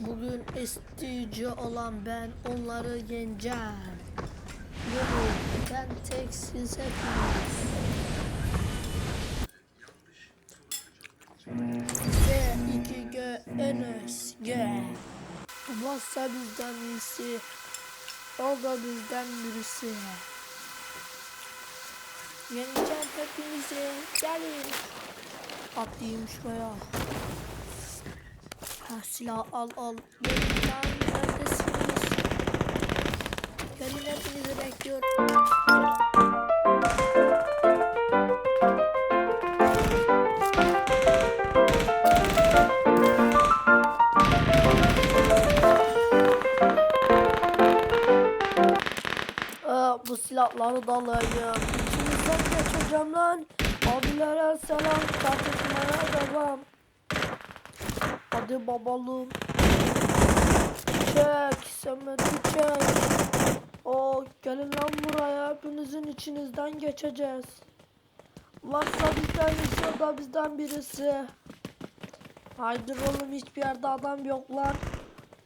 Bugün istici olan ben onları yeneceğim. Yürü ben tek siz hepiniz. G, iki G, Enes, G. Varsa bizden iyisi. O da bizden birisi. Yeneceğim hepinizi. Gelin. Atlayayım şuraya. Ha, silah al al. Neredesiniz? Gelin hepinizi bekliyorum. Bu silahları da alayım. İçinizden geçeceğim lan. Abilere selam. Tartışmaya devam. Hadi babalım. Çek. Semeti çek. O gelin lan buraya. Hepinizin içinizden geçeceğiz. Varsa bizden birisi da bizden birisi. Haydi oğlum hiçbir yerde adam yok lan.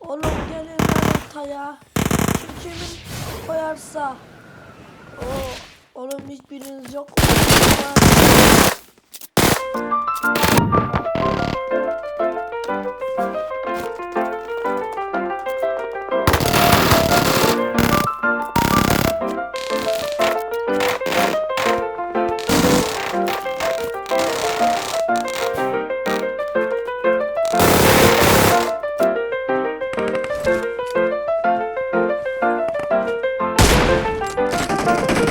Oğlum gelin lan ortaya. Kim kimin koyarsa. O oğlum hiçbiriniz yok. Bye.